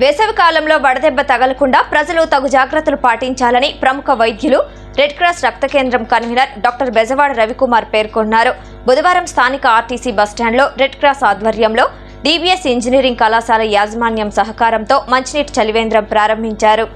వేసవి కాలంలో వడదెబ్బ తగలకుండా ప్రజలు తగు జాగ్రత్తలు పాటించాలని ప్రముఖ వైద్యులు రెడ్ క్రాస్ రక్త కేంద్రం కన్వీనర్ డాక్టర్ బెజవాడ రవికుమార్ పేర్కొన్నారు. బుధవారం స్థానిక ఆర్టీసీ బస్టాండ్లో రెడ్ క్రాస్ ఆధ్వర్యంలో డీబీఎస్ ఇంజనీరింగ్ కళాశాల యాజమాన్యం సహకారంతో మంచినీటి చలివేంద్రం ప్రారంభించారు.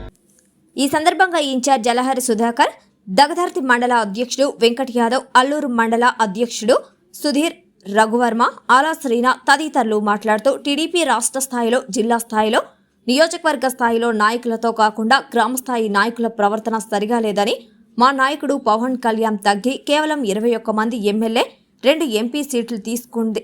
ఈ సందర్భంగా ఇన్ఛార్జ్ జలహరి సుధాకర్ దగదర్తి మండల అధ్యక్షుడు వెంకట్ యాదవ్ అల్లూరు మండల అధ్యక్షుడు సుధీర్ రఘువర్మ ఆలా శ్రీనా తదితరులు మాట్లాడుతూ టీడీపీ రాష్ట్ర స్థాయిలో జిల్లా స్థాయిలో నియోజకవర్గ స్థాయిలో నాయకులతో కాకుండా గ్రామస్థాయి నాయకుల ప్రవర్తన సరిగా లేదని మా నాయకుడు పవన్ కళ్యాణ్ తగ్గి కేవలం ఇరవై ఒక్క మంది ఎమ్మెల్యే రెండు ఎంపీ సీట్లు తీసుకుంది.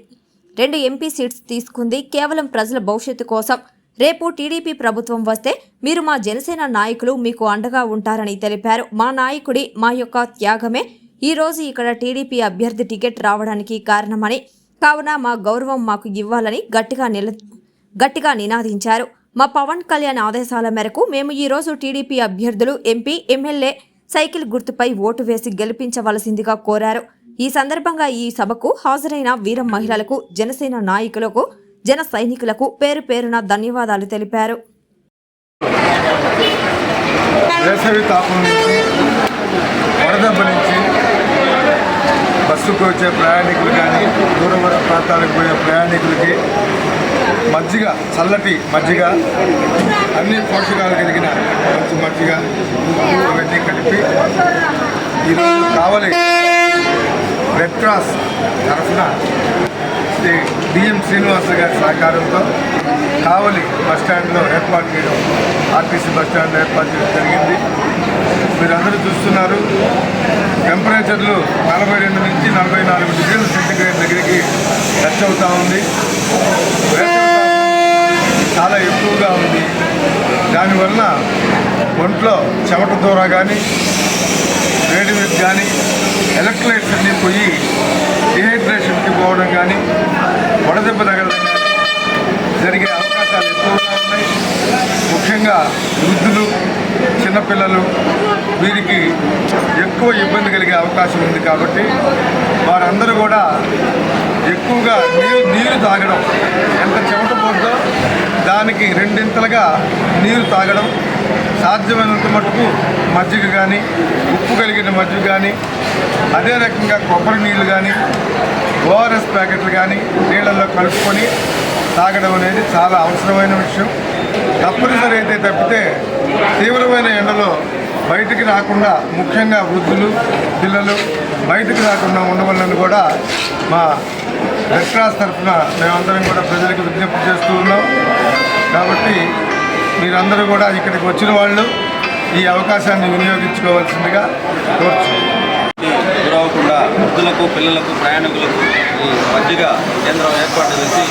రెండు ఎంపీ సీట్స్ తీసుకుంది కేవలం ప్రజల భవిష్యత్తు కోసం. రేపు టీడీపీ ప్రభుత్వం వస్తే మీరు మా జనసేన నాయకులు మీకు అండగా ఉంటారని తెలిపారు. మా నాయకుడి మా యొక్క త్యాగమే ఈరోజు ఇక్కడ టీడీపీ అభ్యర్థి టికెట్ రావడానికి కారణమని కావున మా గౌరవం మాకు ఇవ్వాలని గట్టిగా నిల గట్టిగా నినాదించారు. మా పవన్ కళ్యాణ్ ఆదేశాల మేరకు మేము ఈరోజు టీడీపీ అభ్యర్థులు ఎంపీ ఎమ్మెల్యే సైకిల్ గుర్తుపై ఓటు వేసి గెలిపించవలసిందిగా కోరారు. ఈ సందర్భంగా ఈ సభకు హాజరైన వీర మహిళలకు జనసేన నాయకులకు జన సైనికులకు పేరు పేరున ధన్యవాదాలు తెలిపారు. వేసవి తాపం నుంచి వడదెబ్బ నుంచి బస్సుకు వచ్చే ప్రయాణికులు కానీ దూరవర ప్రాంతాలకు పోయే ప్రయాణికులకి మజ్జిగ చల్లటి మజ్జిగ అన్ని పోషకాలు కలిగిన మంచి మజ్జిగ ఇవన్నీ కలిపి ఈరోజు కావలి రెడ్ క్రాస్ తరఫున శ్రీ డిఎం శ్రీనివాస గారి సహకారంతో కావలి బస్టాండ్లో ఏర్పాటు చేయడం ఆర్టీసీ బస్టాండ్లో ఏర్పాటు చేయడం జరిగింది. మీరందరూ చూస్తున్నారు. టెంపరేచర్లు నలభై రెండు నుంచి నలభై నాలుగు డిగ్రీల సెంటిగ్రేడ్ దగ్గరికి టచ్ అవుతూ ఉంది. చాలా ఎక్కువగా ఉంది. దానివల్ల ఒంట్లో చెమట దూర కానీ వేడి కానీ ఎలక్ట్రిక్స్ అన్నీ పోయి డిహైడ్రేషన్కి పోవడం కానీ వడదెబ్బ తగలడం కానీ జరిగే అవకాశాలు ఎక్కువగా ఉన్నాయి. ముఖ్యంగా వృద్ధులు చిన్నపిల్లలు వీరికి ఎక్కువ ఇబ్బంది కలిగే అవకాశం ఉంది కాబట్టి వారందరూ కూడా ఎక్కువగా నీరు నీరు తాగడం ఎంత దానికి రెండింతలుగా నీరు తాగడం సాధ్యమైనంత మటుకు మజ్జిగ కానీ ఉప్పు కలిగిన మజ్జిగ కానీ అదే రకంగా కొబ్బరి నీళ్ళు కానీ ఓఆర్ఎస్ ప్యాకెట్లు కానీ నీళ్ళల్లో కలుపుకొని తాగడం అనేది చాలా అవసరమైన విషయం. తప్పనిసరి అయితే తప్పితే తీవ్రమైన ఎండలో బయటికి రాకుండా ముఖ్యంగా వృద్ధులు పిల్లలు బయటికి రాకుండా ఉండవాలని కూడా మా రెడ్ క్రాస్ తరఫున మేమందరం కూడా ప్రజలకు విజ్ఞప్తి చేస్తూ ఉన్నాం. కాబట్టి మీరందరూ కూడా ఇక్కడికి వచ్చిన వాళ్ళు ఈ అవకాశాన్ని వినియోగించుకోవాల్సిందిగా కోరుచున్నాం. గురవకుండా వృద్ధులకు పిల్లలకు ప్రయాణికులకు ఈ మజ్జిగ కేంద్రం ఏర్పాటు చేసి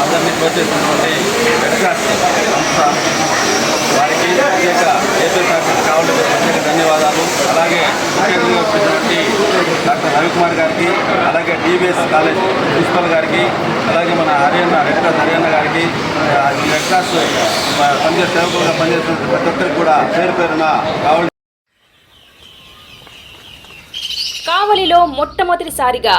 అందరినీ ప్రోత్సహిస్తున్నటువంటి రెడ్ క్రాస్ సంస్థ. వారికి ప్రత్యేక ఏపీ ఫ్యాక్టరీ కావాలని ప్రత్యేక ధన్యవాదాలు. అలాగే ముఖ్యంగా వచ్చినటువంటి డాక్టర్ రవికుమార్ గారికి డిబిఎస్ కాలేజ్ ప్రిన్సిపల్ గారికి అలాగే మన హర్యానా రెడ్ క్రాస్ హర్యానా గారికి ఆ, రెడ్ క్రాస్ పనిచేసే సేవకులుగా పనిచేస్తున్న ప్రతి ఒక్కరికి కూడా పేరు పేరున కావాలి కావలిలో మొట్టమొదటిసారిగా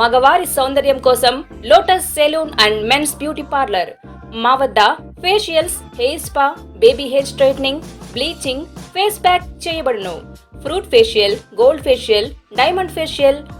మగవారి సౌందర్యం కోసం lotus saloon and men's beauty parlour మా వద్ద facials hair spa baby hair straightening bleaching face pack చేయబడును. Fruit facial gold facial diamond facial